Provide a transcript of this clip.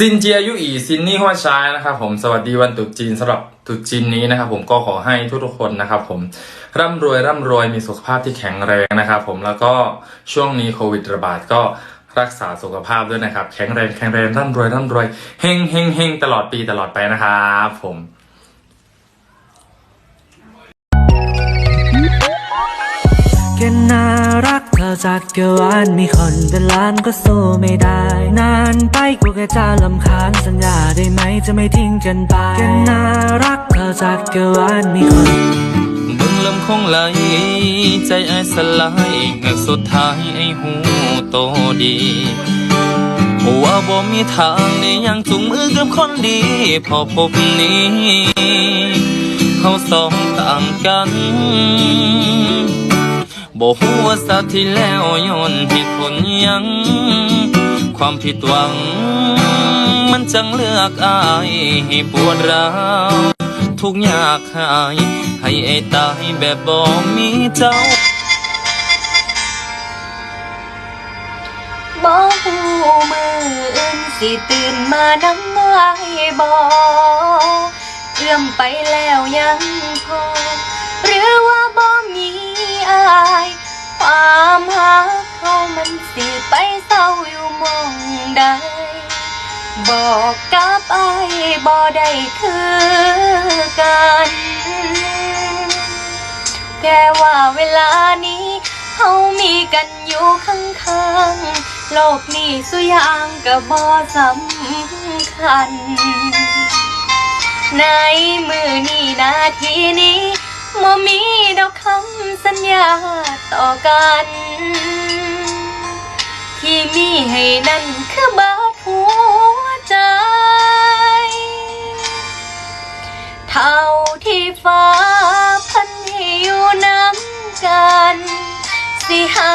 ซินเจียยุอีซินนี่หัวชายนะครับผมสวัสดีวันตรุษจีนสำหรับตรุษจีนนี้นะครับผมก็ขอให้ทุกๆคนนะครับผมร่ำรวยร่ำรวยมีสุขภาพที่แข็งแรงนะครับผมแล้วก็ช่วงนี้โควิดระบาดก็รักษาสุขภาพด้วยนะครับ แข็งแรงแข็งแรงร่ำรวยร่ำรวยเฮงเฮงเฮงตลอดปีตลอดไปนะครับผม อจากเกวานมีคนเป็นล้านก็สู้ไม่ได้ นานไปกูแค่จะลำคาญสัญญาได้ไหมจะไม่ทิ้งกันไปแค่น่ารักเธอจากเกวานมีคนบิ่งลำคงไหล ใจไอ้สลายเงือกสุดท้ายไอ้หูโตดีว่าบ่มีทางในยังจุงมือกับคนดี พอพบนี้เฮาสองต่างกัน บ่ฮู้ว่าสาที่แล้วย้อนเหตุผลยัง ความผิดหวัง มันจังเลือกอายให้ปวดร้าวทุกยากหาย ให้ไอ้ตายแบบบ่มีเจ้าบ่ฮู้มืออื่นสิตื่นมานั่งไห้บ่เอื้อมไปแล้วยังพอหรือว่า ไปเศร้าอยู่มองใด บอกกับอายบ่ได้คือกัน แค่ว่าเวลานี้เฮามีกันอยู่ข้างๆ โลกนี้สุยางก็บ่สำคัญ ในมือนี้นาทีนี้บ่มีดอกคำสัญญาต่อกัน ที่มีให้นั่นคือเบิดหัวใจ เท่าที่ฟ้าพันให้อยู่น้ำกัน สิหา